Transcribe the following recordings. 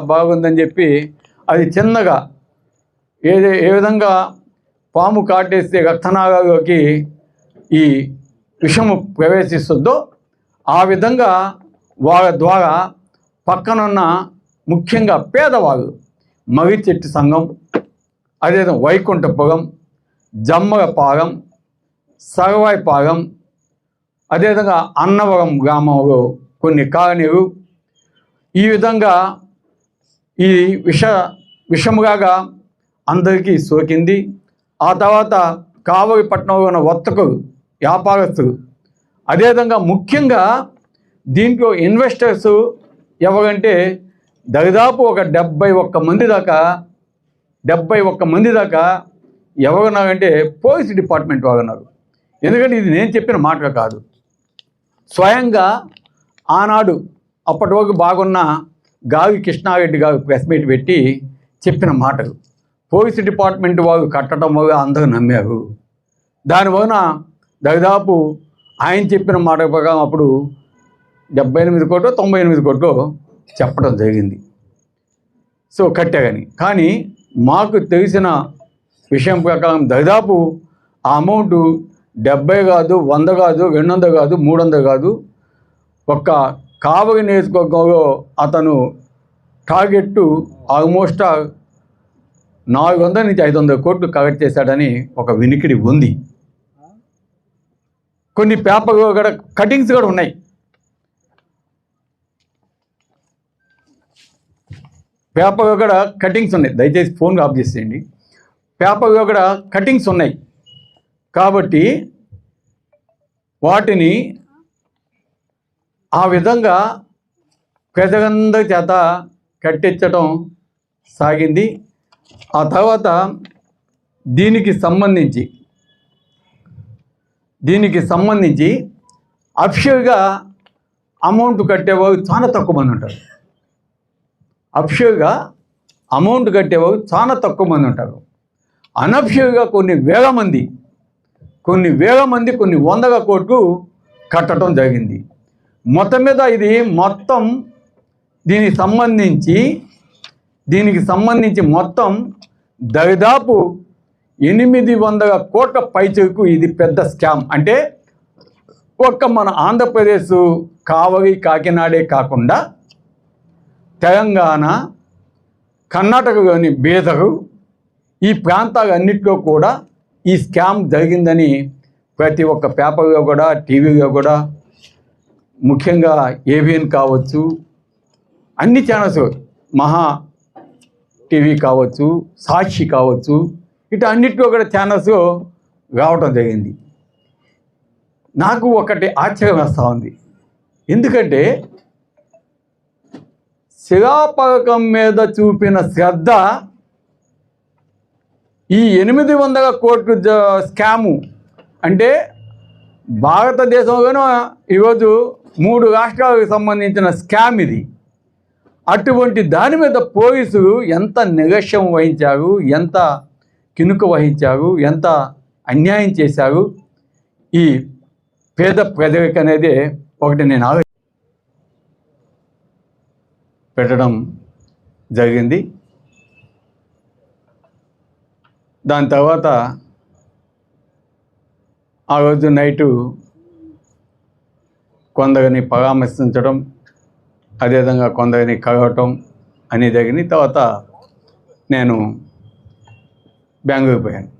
బాగుందని చెప్పి అది చిన్నగా ఏది ఏ విధంగా పాము కాటేస్తే రక్తనాగాలోకి ఈ విషము ప్రవేశిస్తుందో ఆ విధంగా వాళ్ళ ద్వారా పక్కనున్న ముఖ్యంగా పేదవాళ్ళు మర్రి చెట్టు సంఘం అదేవిధంగా వైకుంఠపురం జమ్మల పాలెం సరవాయి పాలెం అదేవిధంగా అన్నవరం గ్రామంలో కొన్ని కాలనీలు. ఈ విధంగా ఈ విష విషముగా అందరికీ సోకింది. ఆ తర్వాత కావలి పట్టణంలో ఉన్న వర్తకు వ్యాపారస్తులు అదేవిధంగా ముఖ్యంగా దీంట్లో ఇన్వెస్టర్స్ ఎవరంటే దాదాపు ఒక డెబ్బై ఒక్క మంది దాకా డెబ్బై ఒక్క మంది దాకా ఎవరున్నారంటే పోలీస్ డిపార్ట్మెంట్ వారున్నారు ఎందుకంటే ఇది నేను చెప్పిన మాట కాదు. స్వయంగా ఆనాడు అప్పటి వరకు బాగున్న గావి కృష్ణారెడ్డి గారు ప్రెస్ మీట్ పెట్టి చెప్పిన మాటలు. పోలీస్ డిపార్ట్మెంట్ వారు కట్టడం వల్ల అందరూ నమ్మారు. దానివలన దాదాపు ఆయన చెప్పిన మాట ప్రకారం అప్పుడు డెబ్బై ఎనిమిది కోట్లు తొంభై ఎనిమిది కోట్లు చెప్పడం జరిగింది. సో కట్టారని. కానీ మాకు తెలిసిన విషయం ప్రకారం దాదాపు ఆ అమౌంట్ డెబ్బై కాదు వంద కాదు రెండు వందలు కాదు మూడు వందలు కాదు ఒక్క కావగ నియోజకవర్గంలో అతను టార్గెట్ ఆల్మోస్ట్ నాలుగు వందల నుంచి ఐదు వందల కోట్లు కలెక్ట్ చేశాడని ఒక వినికిడి ఉంది. కొన్ని పేపర్లు కూడా కటింగ్స్ కూడా ఉన్నాయి. పేపర్లో కూడా కటింగ్స్ ఉన్నాయి. దయచేసి ఫోన్ ఆఫ్ చేసేయండి. పేపర్లో కూడా కటింగ్స్ ఉన్నాయి. కాబట్టి వాటిని ఆ విధంగా ప్రజలందరి చేత కట్టించడం సాగింది. ఆ తర్వాత దీనికి సంబంధించి దీనికి సంబంధించి అఫిషియల్గా అమౌంట్ కట్టేవారు చాలా తక్కువ మంది ఉంటారు. అఫిషియల్గా అమౌంట్ కట్టేవారు చాలా తక్కువ మంది ఉంటారు. అనఫిషియల్గా కొన్ని వేల మంది కొన్ని వేల మంది కొన్ని వందల కోట్లు కట్టడం జరిగింది. మొత్తం మీద ఇది మొత్తం దీనికి సంబంధించి దీనికి సంబంధించి మొత్తం దాదాపు ఎనిమిది వందల కోట్ల పైచకు ఇది పెద్ద స్కామ్. అంటే ఒక్క మన ఆంధ్రప్రదేశ్ కావలి కాకినాడే కాకుండా తెలంగాణ కర్ణాటకలోని బీదరు ఈ ప్రాంతాలన్నింటిలో కూడా ఈ స్కామ్ జరిగిందని ప్రతి ఒక్క పేపర్లో కూడా టీవీలో కూడా ముఖ్యంగా ఏబిఎన్ కావచ్చు అన్ని ఛానల్స్ మహా టీవీ కావచ్చు సాక్షి కావచ్చు ఇటు అన్నిట్లో కూడా ఛానల్స్ రావటం జరిగింది. నాకు ఒకటి ఆశ్చర్యం వేస్తూ ఉంది. ఎందుకంటే శిలాపథకం మీద చూపిన శ్రద్ధ ఈ ఎనిమిది వందల కోట్లు స్కాము అంటే భారతదేశంలోనూ ఈరోజు మూడు రాష్ట్రాలకు సంబంధించిన స్కామ్ ఇది. అటువంటి దాని మీద పోలీసులు ఎంత నిర్లక్ష్యం వహించారు ఎంత కినుక వహించారు ఎంత అన్యాయం చేశారు ఈ పేద ప్రజలకు అనేది ఒకటి నేను ఆలో పెట్టడం జరిగింది. దాని తర్వాత ఆ రోజు నైటు కొందరిని పరామర్శించడం అదేవిధంగా కొందరిని కలవటం అని జరిగింది తర్వాత నేను బెంగళూరు పోయాను.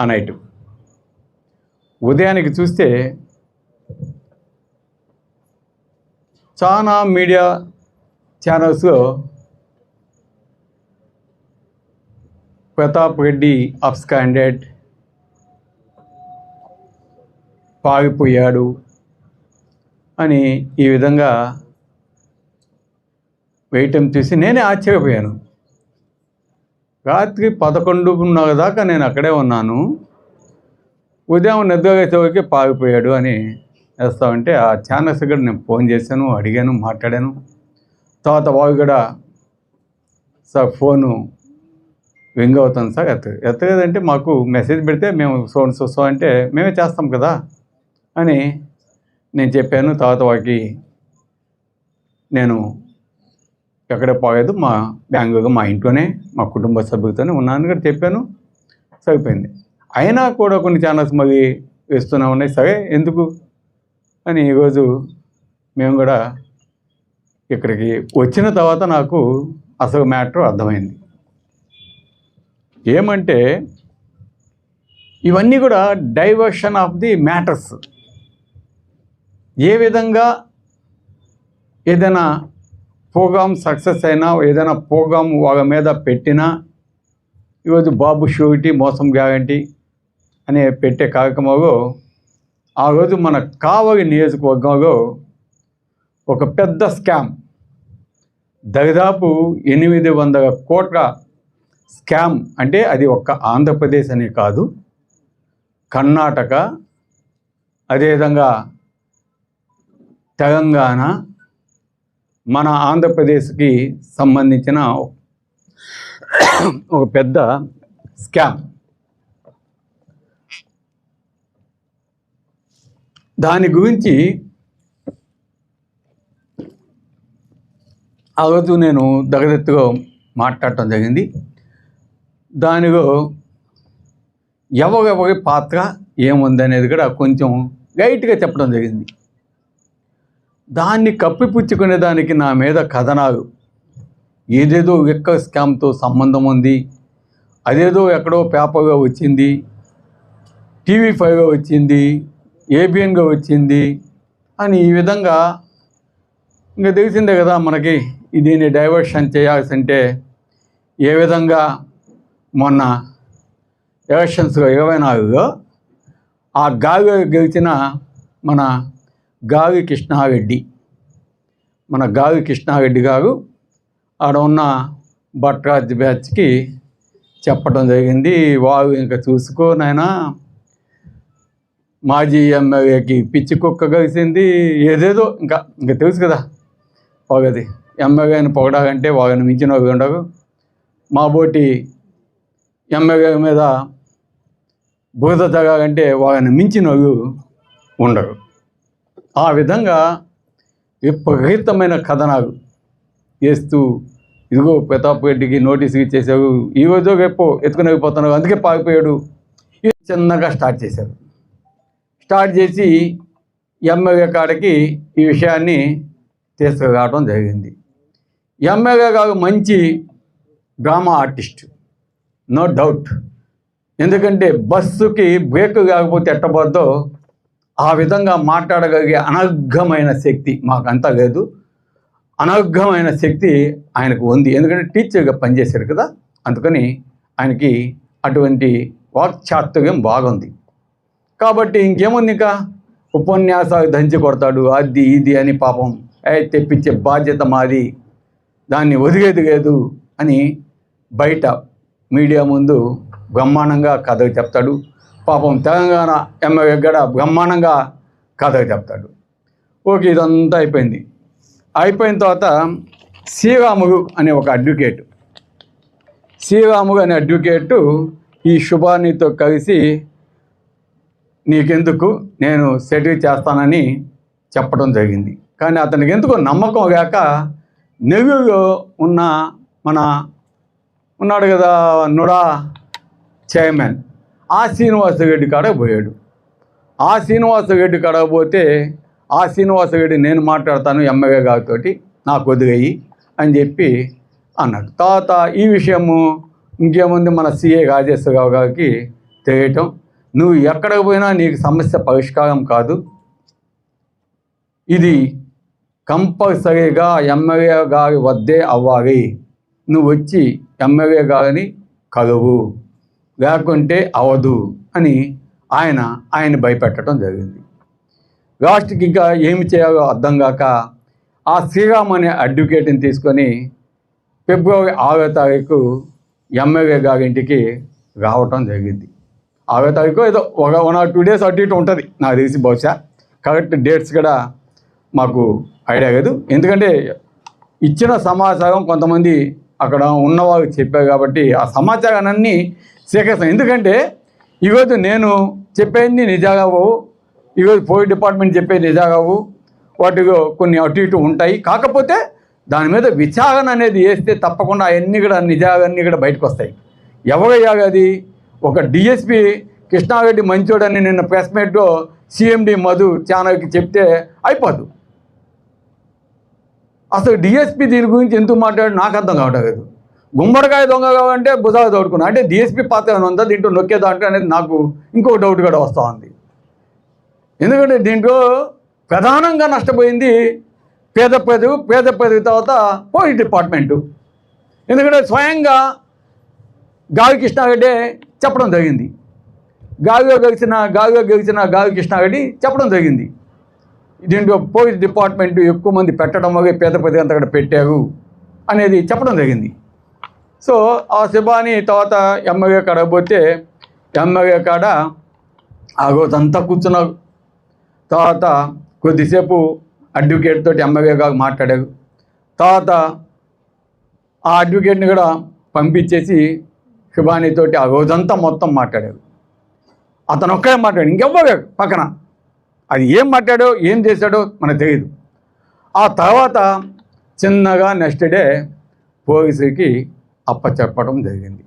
ఆ నైట్. ఉదయానికి చూస్తే చాలా మీడియా ఛానల్స్లో ప్రతాప్ రెడ్డి అబ్స్కాండెడ్ పాగిపోయాడు అని ఈ విధంగా వేయటం చూసి నేనే ఆశ్చర్యపోయాను. రాత్రి పదకొండున్నర దాకా నేను అక్కడే ఉన్నాను. ఉదయం నిద్ర పాగిపోయాడు పారిపోయాడు అని వేస్తామంటే ఆ ఛానల్స్ కూడా నేను ఫోన్ చేశాను అడిగాను మాట్లాడాను. తర్వాత వాళ్ళు కూడా సార్ ఫోను వింగ్ అవుతుంది సార్ ఎత్త ఎత్తలేదంటే మాకు మెసేజ్ పెడితే మేము సో సో సో అంటే మేమే చేస్తాం కదా. అని నేను చెప్పాను. తర్వాత వారికి నేను ఎక్కడ పోలేదు. మా బ్యాంకుగా మా ఇంట్లోనే మా కుటుంబ సభ్యులతోనే ఉన్నాను కూడా చెప్పాను. సరిపోయింది. అయినా కూడా కొన్ని ఛానల్స్ మళ్ళీ వేస్తూనే ఉన్నాయి. సరే ఎందుకు? అని ఈరోజు మేము కూడా ఇక్కడికి వచ్చిన తర్వాత నాకు అసలు మ్యాటర్ అర్థమైంది. ఏమంటే ఇవన్నీ కూడా డైవర్షన్ ఆఫ్ ది మ్యాటర్స్ ఏ విధంగా ఏదైనా ప్రోగ్రామ్ సక్సెస్ అయినా ఏదైనా ప్రోగ్రామ్ వాళ్ళ మీద పెట్టినా ఈరోజు బాబు షూరిటీ మోసం గ్యారంటీ అనే పెట్టే కార్యక్రమంలో ఆ రోజు మన కావలి నియోజకవర్గంలో ఒక పెద్ద స్కామ్ దాదాపు ఎనిమిది వందల కోట్ల స్కామ్ అంటే అది ఒక్క ఆంధ్రప్రదేశ్ అనే కాదు కర్ణాటక అదేవిధంగా తెలంగాణ మన ఆంధ్రప్రదేశ్కి సంబంధించిన ఒక పెద్ద స్కామ్. దాని గురించి ఆ రోజు నేను దగ్గరెత్తుగా మాట్లాడటం జరిగింది. దానిలో ఎవరెవరి పాత్ర ఏముందనేది కూడా కొంచెం గైట్గా చెప్పడం జరిగింది. దాన్ని కప్పిపుచ్చుకునే దానికి నా మీద కథనాలు ఏదేదో ఎక్క స్కామ్తో సంబంధం ఉంది. అదేదో ఎక్కడో పేపర్గా వచ్చింది. టీవీ ఫైవ్గా వచ్చింది. ఏబిఎన్గా వచ్చింది అని ఈ విధంగా ఇంకా తెలిసిందే కదా మనకి దీన్ని డైవర్షన్ చేయాల్సి అంటే ఏ విధంగా మొన్న ఎలక్షన్స్లో ఇరవై నాలుగులో ఆ గాలిలో గెలిచిన మన గావి కృష్ణారెడ్డి. మన గావి కృష్ణారెడ్డి గారు ఆడ ఉన్న భట్రాజ్ బ్యాచ్కి చెప్పడం జరిగింది. వారు ఇంకా చూసుకో నాయనా మాజీ ఎమ్మెల్యేకి పిచ్చి కుక్క కలిసింది. ఏదేదో ఇంకా ఇంకా తెలుసు కదా పొగది. ఎమ్మెల్యేని పొగడాలంటే వాళ్ళని మించిన వాళ్ళు ఉండరు. మా బోటి ఎమ్మెల్యే మీద బురద తగాలంటే వాళ్ళని మించిన ఉండరు. ఆ విధంగా విపరీతమైన కథనాలు వేస్తూ ఇదిగో ప్రతాప్ రెడ్డికి నోటీసు ఇచ్చేసావు ఈ రోజు రేపు ఎత్తుకుని వెళ్ళిపోతున్నావు అందుకే పారిపోయాడు. ఇది చిన్నగా స్టార్ట్ చేశారు. స్టార్ట్ చేసి ఎమ్మెల్యే కాడికి ఈ విషయాన్ని తీసుకురావడం జరిగింది. ఎమ్మెల్యే గారు మంచి డ్రామా ఆర్టిస్ట్ నో డౌట్. ఎందుకంటే బస్సుకి బ్రేక్ కాకపోతే ఎట్టబోద్దో ఆ విధంగా మాట్లాడగలిగే అనర్ఘమైన శక్తి మాకు అంతా లేదు. అనర్ఘమైన శక్తి ఆయనకు ఉంది. ఎందుకంటే టీచర్గా పనిచేశాడు కదా. అందుకని ఆయనకి అటువంటి వాక్చాతుర్యం బాగుంది. కాబట్టి ఇంకేముంది ఇంకా? ఉపన్యాసాలు దంచి కొడతాడు. అది ఇది అని పాపం ఏ తెప్పించే బాధ్యత మాది. దాన్ని ఒదిగేది లేదు అని బయట మీడియా ముందు బ్రహ్మాండంగా కథలు చెప్తాడు. పాపం తెలంగాణ ఎమ్మెల్యే గడ బ్రహ్మాండంగా కథ చెప్తాడు. ఓకే ఇదంతా అయిపోయింది. అయిపోయిన తర్వాత శ్రీరాములు అనే ఒక అడ్వకేట్. శ్రీరాములు అనే అడ్వకేటు ఈ శుభానితో కలిసి నీకెందుకు? నేను సెటిల్ చేస్తానని చెప్పడం జరిగింది. కానీ అతనికి ఎందుకు నమ్మకం లేక నెల్లూరులో ఉన్న మన ఉన్నాడు కదా నుడా చైర్మన్. ఆ శ్రీనివాసరెడ్డి కాడ పోయాడు. ఆ శ్రీనివాసరెడ్డి కాడ పోతే ఆ శ్రీనివాసరెడ్డి నేను మాట్లాడతాను ఎమ్మెల్యే గారితో నాకు వదిలేయి అని చెప్పి అన్నాడు. తర్వాత ఈ విషయము ఇంకేముంది మన సీఏ రాజేశ్వరరావు గారికి తెలియటం? నువ్వు ఎక్కడికి పోయినా నీకు సమస్య పరిష్కారం కాదు. ఇది కంపల్సరీగా ఎమ్మెల్యే గారి వద్దే అవ్వాలి. నువ్వు వచ్చి ఎమ్మెల్యే గారిని కలువు. లేకుంటే అవదు అని ఆయన ఆయన భయపెట్టడం జరిగింది. లాస్ట్కి ఇంకా ఏమి చేయాలో అర్థం కాక ఆ శ్రీరామ్ అనే అడ్వకేట్ని తీసుకొని ఫిబ్రవరి ఆరో తారీఖు ఎమ్మెల్యే గారి ఇంటికి రావటం జరిగింది. ఆరో తారీఖు ఏదో ఒక వన్ ఆర్ టూ డేస్ అటు ఇటు ఉంటుంది నాకు తెలిసి బహుశా. కరెక్ట్ డేట్స్ కూడా మాకు ఐడియా లేదు. ఎందుకంటే ఇచ్చిన సమాచారం కొంతమంది అక్కడ ఉన్నవారు చెప్పారు కాబట్టి ఆ సమాచారాన్ని సేకరిస్తాను ఎందుకంటే ఈరోజు నేను చెప్పేది నిజాగావు ఈరోజు పోలీస్ డిపార్ట్మెంట్ చెప్పేది నిజాగావు వాటిలో కొన్ని అటు ఇటు ఉంటాయి. కాకపోతే దాని మీద విచారణ అనేది వేస్తే తప్పకుండా అవన్నీ కూడా నిజాలన్నీ కూడా బయటకు వస్తాయి. ఎవరయ్యాగది ఒక డిఎస్పి కృష్ణారెడ్డి మంచోడని నిన్న ప్రెస్ మీట్లో సిఎండి మధు ఛానల్కి చెప్తే అయిపోదు. అసలు డిఎస్పీ దీని గురించి ఎందుకు మాట్లాడు నాకు అర్థం కావట్లేదు గుమ్మడికాయ దొంగ కావాలంటే భుజాలు తోడుకున్నా. అంటే డిఎస్పీ పాత్ర ఏమైనా ఉందా? దీంట్లో నొక్కే దాంట్లో అనేది నాకు ఇంకో డౌట్ కూడా వస్తూ ఉంది. ఎందుకంటే దీంట్లో ప్రధానంగా నష్టపోయింది పేద ప్రజలు పేద ప్రజల తర్వాత పోలీస్ డిపార్ట్మెంటు. ఎందుకంటే స్వయంగా గావి కృష్ణారెడ్డి చెప్పడం జరిగింది. గావిగా గెలిచిన గావిగా గెలిచిన గావి కృష్ణారెడ్డి చెప్పడం జరిగింది. దీంట్లో పోలీస్ డిపార్ట్మెంట్ ఎక్కువ మంది పెట్టడం వల్ల పేద ప్రజలు అంతా కూడా పెట్టారు అనేది చెప్పడం జరిగింది. సో ఆ శిబాని తర్వాత ఎమ్మెల్యే కాడ పోతే ఎమ్మెల్యే కాడ ఆ రోజంతా కూర్చున్నారు. తర్వాత కొద్దిసేపు అడ్వకేట్ తోటి ఎమ్మెల్యే గారు మాట్లాడారు. తర్వాత ఆ అడ్వకేట్ని కూడా పంపించేసి శిబానీతోటి ఆ రోజంతా మొత్తం మాట్లాడారు. అతను ఒక్కడే మాట్లాడాడు ఇంకెవ్వరు పక్కన. అది ఏం మాట్లాడో ఏం చేశాడో మనకు తెలియదు ఆ తర్వాత చిన్నగా నెక్స్ట్ డే పోలీసుకి అప్పచెప్పడం జరిగింది.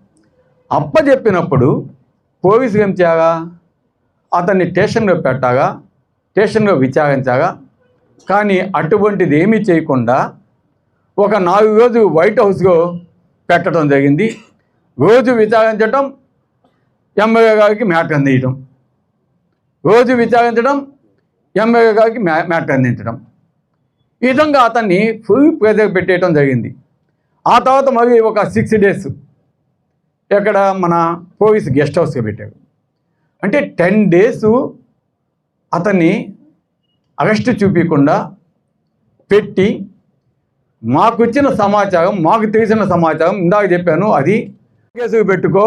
అప్పచెప్పినప్పుడు పోలీసులు ఏం చేయగా అతన్ని స్టేషన్లో పెట్టగా స్టేషన్లో విచారించగా కానీ అటువంటిది ఏమీ చేయకుండా ఒక నాలుగు రోజు వైట్ హౌస్లో పెట్టడం జరిగింది. రోజు విచారించడం ఎమ్మెల్యే గారికి మ్యాటర్ అందించడం రోజు విచారించడం ఎమ్మెల్యే గారికి మ్యా మ్యాటర్ అందించడం. ఈ విధంగా అతన్ని ఫుల్ ప్రెజర్ పెట్టేయడం జరిగింది. ఆ తర్వాత మరి ఒక సిక్స్ డేస్ ఇక్కడ మన పోలీస్ గెస్ట్ హౌస్కి పెట్టారు. అంటే టెన్ డేస్ అతన్ని అరెస్ట్ చూపించకుండా పెట్టి మాకు ఇచ్చిన సమాచారం మాకు తెలిసిన సమాచారం ఇందాక చెప్పాను అది కేసుకు పెట్టుకో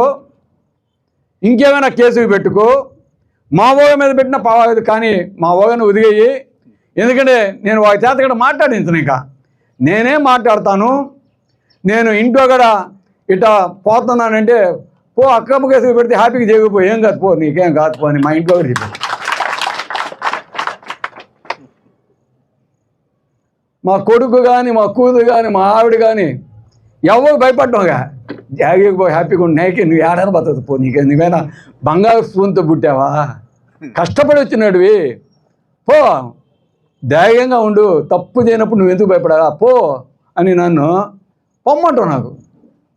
ఇంకేమైనా కేసుకు పెట్టుకో మా ఓగ మీద పెట్టిన పర్వాలేదు కానీ మా ఓగను ఉదిగేయి. ఎందుకంటే నేను వారి చేత కూడా మాట్లాడించను ఇంకా. నేనే మాట్లాడతాను. నేను ఇంట్లో కూడా ఇట పోతున్నానంటే పో అక్కమ్మ కేసుకు పెడితే హ్యాపీగా చేయకపో ఏం కాదు పో నీకేం కాదు పో అని మా ఇంట్లో కూడా చెప్పాను మా కొడుకు కానీ మా కూతురు కానీ మా ఆవిడ కానీ ఎవరు భయపడ్డావుగా? జాగికి పోయి హ్యాపీగా ఉండి నేకే నువ్వు ఏడాది బతదు పో నీకే నువ్వేనా బంగారు స్పూన్తో పుట్టావా? కష్టపడి వచ్చినాడువి. పో ధైర్యంగా ఉండు. తప్పు చేయనప్పుడు నువ్వు ఎందుకు భయపడగా పో అని నన్ను పొమ్మంటావు నాకు.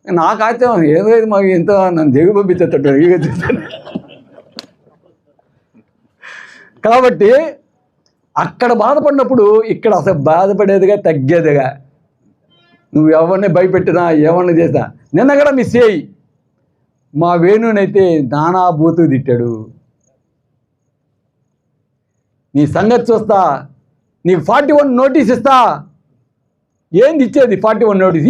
నాకైతే ఏదో ఇది మాకు ఎంత నన్ను దిగు పంపించేటట్టు ఇక చూస్తాను కాబట్టి అక్కడ బాధపడినప్పుడు ఇక్కడ అసలు బాధపడేదిగా తగ్గేదిగా నువ్వు ఎవరిని భయపెట్టినా ఎవరిని చేసినా. నిన్న కూడా మిస్ చేయి మా వేణునైతే నానా బూతు తిట్టాడు. నీ సంగతి చూస్తా నీకు ఫార్టీ వన్ నోటీస్ ఇస్తా. ఏంది ఇచ్చేది ఫార్టీ వన్ నోటీస్?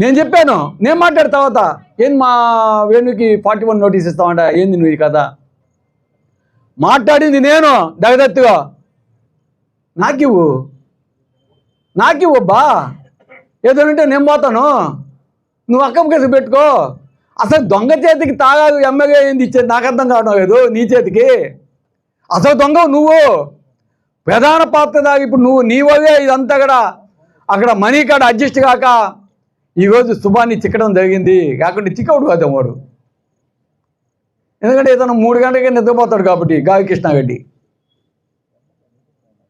నేను చెప్పాను నేను మాట్లాడిన తర్వాత ఏంది మా వేణుకి ఫార్టీ వన్ నోటీస్ ఇస్తామంట ఏంది నువ్వు కదా కథ? మాట్లాడింది నేను దగదత్తుగా. నాకివ్వు నాకివ్వు బా ఏదోనంటే నేను పోతాను. నువ్వు అక్కం కేసు పెట్టుకో. అసలు దొంగ చేతికి తాగాదు ఎమ్మెల్యే ఏంది ఇచ్చేది? నాకు అర్థం కావడం లేదు నీ చేతికి. అసలు దొంగ నువ్వు. ప్రధాన పాత్ర దాకా ఇప్పుడు నువ్వు నీ ఇదంతా కూడా. అక్కడ మనీ కాడ అడ్జస్ట్ కాక ఈరోజు శుభాన్ని చిక్కడం జరిగింది. కాకుండా చిక్కవుడు కాదు వాడు ఎందుకంటే ఇతను మూడు గంటలకే నిద్రపోతాడు కాబట్టి గావి కృష్ణారెడ్డి.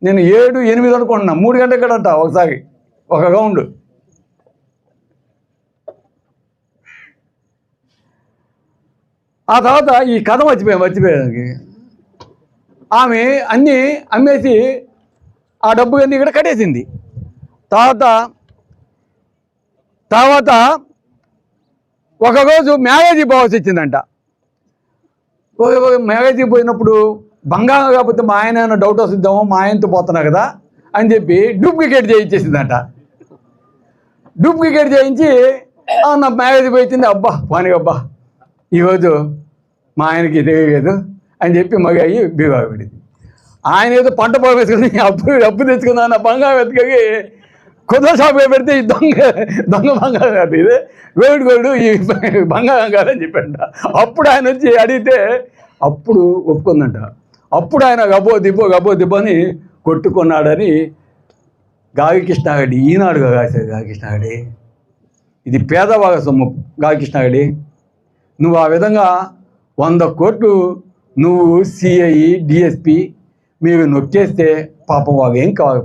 నేను ఏడు ఎనిమిది అనుకుంటున్నా. మూడు గంటల కూడా అంట ఒకసారి. ఒక రౌండ్. ఆ తర్వాత ఈ కథ మర్చిపోయాం మర్చిపోయానికి ఆమె అన్నీ అమ్మేసి ఆ డబ్బు అన్నీ ఇక్కడ కట్టేసింది. తర్వాత తర్వాత ఒకరోజు మ్యారేజీ పోవాల్సి వచ్చిందంట మ్యారేజీకి పోయినప్పుడు బంగారం కాకపోతే మా ఆయన ఏమైనా డౌట్ వస్తుందేమో మా ఆయనతో పోతున్నా కదా అని చెప్పి డూప్లికేట్ చేయించేసిందంట. డూప్లికేట్ చేయించి నా మ్యారేజ్ పోయింది అబ్బా పోనీ అబ్బా ఈరోజు మా ఆయనకి తెలియలేదు అని చెప్పి మగ అయ్యి బీభాగ పడింది. ఆయన ఏదో పంట పొలం వేసుకుని అప్పు అప్పు తెచ్చుకుందామన్న బంగారం వెతకగి కుదర షాప్లో పెడితే ఈ దొంగ దొంగ బంగారం కాదు ఇది. వేడు వేడు ఈ బంగారం కాదని చెప్పంట అప్పుడు ఆయన వచ్చి అడిగితే అప్పుడు ఒప్పుకుందంట. అప్పుడు ఆయన గబో దిబ్బో గబో దిబ్బో అని కొట్టుకున్నాడని గాగి కృష్ణాగడి ఈనాడుగా రాశాడు గాగి ఇది పేదవాగ సొమ్ము గాగికృష్ణాగడి నువ్వు ఆ విధంగా వంద కోట్లు నువ్వు సిఐ డిఎస్పి మీరు నొక్కేస్తే పాపం అవేం ఏం కావాలి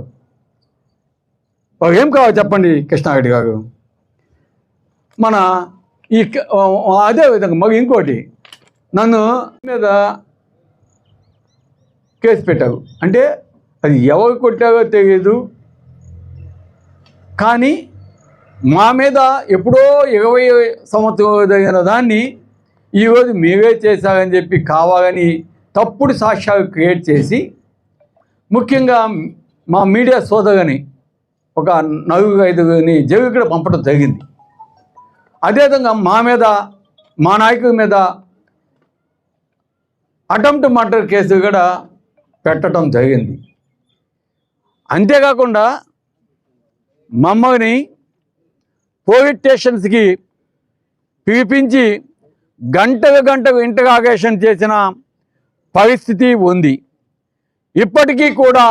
కావు ఏం కావాలి చెప్పండి కృష్ణారెడ్డి గారు. మన ఈ అదే విధంగా మరి ఇంకోటి నన్ను మీద కేసు పెట్టారు. అంటే అది ఎవరు కొట్టారో తెలియదు కానీ మా మీద ఎప్పుడో ఇరవై సంవత్సరం జరిగిన దాన్ని ఈరోజు మేమే చేశామని చెప్పి కావాలని తప్పుడు సాక్ష్యాలు క్రియేట్ చేసి ముఖ్యంగా మా మీడియా సోదరుని ఒక నలుగురు ఐదుగురిని జైలుకి పంపడం జరిగింది. అదేవిధంగా మా మీద మా నాయకుడి మీద అటెంప్ట్ మర్డర్ కేసు కూడా పెట్టడం జరిగింది. అంతేకాకుండా మమ్మల్ని పోలీస్ స్టేషన్స్కి పిలిపించి గంటకు గంటకు ఇంటరాగేషన్ చేసిన పరిస్థితి ఉంది. ఇప్పటికీ కూడా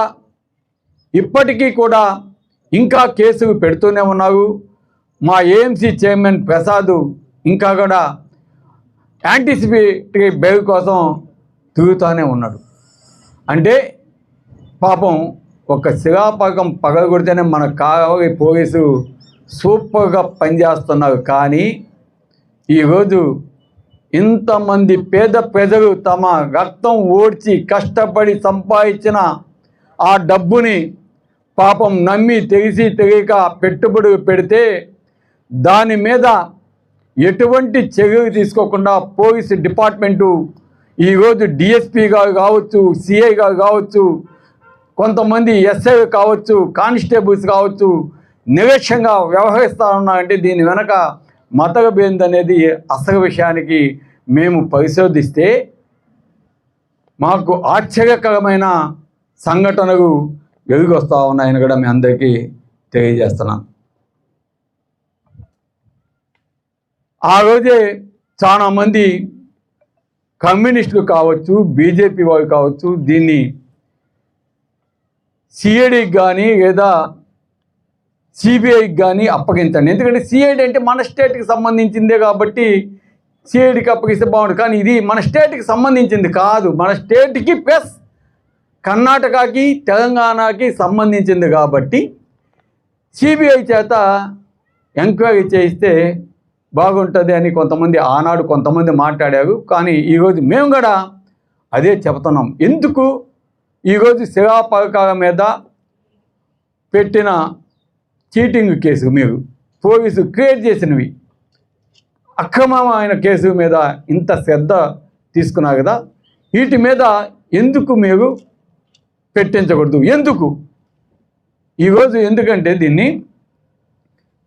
ఇప్పటికీ కూడా ఇంకా కేసులు పెడుతూనే ఉన్నారు. మా ఏఎంసీ చైర్మన్ ప్రసాద్ ఇంకా కూడా యాంటిసిపేటరీ బెయిల్ కోసం తిరుగుతూనే ఉన్నాడు. అంటే పాపం ఒక శిలాపకం పగలగొడితేనే మన కావాలి పోలీసు సూపర్గా పనిచేస్తున్నారు. కానీ ఈరోజు ఇంతమంది పేద ప్రజలు తమ రక్తం ఓడ్చి కష్టపడి సంపాదించిన ఆ డబ్బుని పాపం నమ్మి తెలిసి తెలియక పెట్టుబడి పెడితే దాని మీద ఎటువంటి చర్యలు తీసుకోకుండా పోలీసు డిపార్ట్మెంటు ఈరోజు డిఎస్పీ గారు కావచ్చు సిఐ గారు కావచ్చు కొంతమంది ఎస్ఐ కావచ్చు కానిస్టేబుల్స్ కావచ్చు నిరక్ష్యంగా వ్యవహరిస్తా ఉన్నారంటే దీని వెనక మతగబేంది అనేది అసలు విషయానికి మేము పరిశోధిస్తే మాకు ఆశ్చర్యకరమైన సంఘటనలు ఎదుగొస్తా ఉన్నాయని కూడా మీ అందరికీ తెలియజేస్తున్నాను. ఆ రోజే చాలామంది కమ్యూనిస్టులు కావచ్చు బీజేపీ వారు కావచ్చు దీన్ని సిఐడికి కానీ లేదా సిబిఐకి కానీ అప్పగించండి. ఎందుకంటే సిఐడి అంటే మన స్టేట్కి సంబంధించిందే కాబట్టి సిఐడికి అప్పగిస్తే బాగుంటుంది కానీ ఇది మన స్టేట్కి సంబంధించింది కాదు. మన స్టేట్కి ప్లస్ కర్ణాటకకి తెలంగాణకి సంబంధించింది కాబట్టి సిబిఐ చేత ఎంక్వైరీ చేయిస్తే బాగుంటుంది అని కొంతమంది ఆనాడు కొంతమంది మాట్లాడారు. కానీ ఈరోజు మేము కూడా అదే చెబుతున్నాం. ఎందుకు? ఈరోజు శిలా పథకాల మీద పెట్టిన చీటింగ్ కేసు మీరు. పోలీసు క్రియేట్ చేసినవి. అక్రమమైన కేసు మీద ఇంత శ్రద్ధ తీసుకున్నారు కదా వీటి మీద ఎందుకు మీరు పెట్టించకూడదు? ఎందుకు? ఈరోజు ఎందుకంటే దీన్ని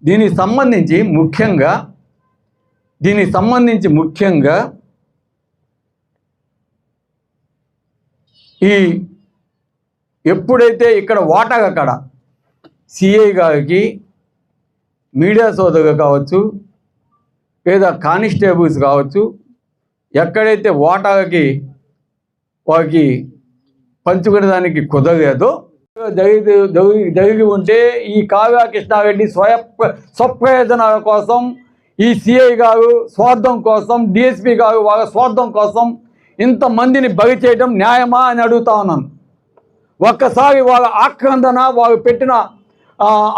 దీనికి సంబంధించి ముఖ్యంగా దీనికి సంబంధించి ముఖ్యంగా ఈ ఎప్పుడైతే ఇక్కడ వాటాగా కడ సిఐ గారికి మీడియా సోదరులు కావచ్చు లేదా కానిస్టేబుల్స్ కావచ్చు ఎక్కడైతే ఓటాలకి వారికి పంచుకునేదానికి కుదరలేదో జరిగి జరిగి జరిగి ఉంటే ఈ కావ్య కృష్ణారెడ్డి స్వయ స్వప్రయోజనాల కోసం ఈ సిఐ గారు స్వార్థం కోసం డిఎస్పి గారు వాళ్ళ స్వార్థం కోసం ఇంతమందిని బలి చేయడం న్యాయమా అని అడుగుతా ఉన్నాను. ఒక్కసారి వాళ్ళ ఆక్రందన వాళ్ళు పెట్టిన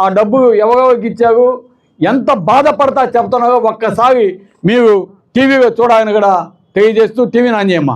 ఆ డబ్బు ఎవరెవరికి ఇచ్చారు? ఎంత బాధపడతా చెప్తున్నారో ఒక్కసారి మీరు టీవీలో చూడాలని కూడా తెలియజేస్తూ టీవీ నాణ్యమ్మ.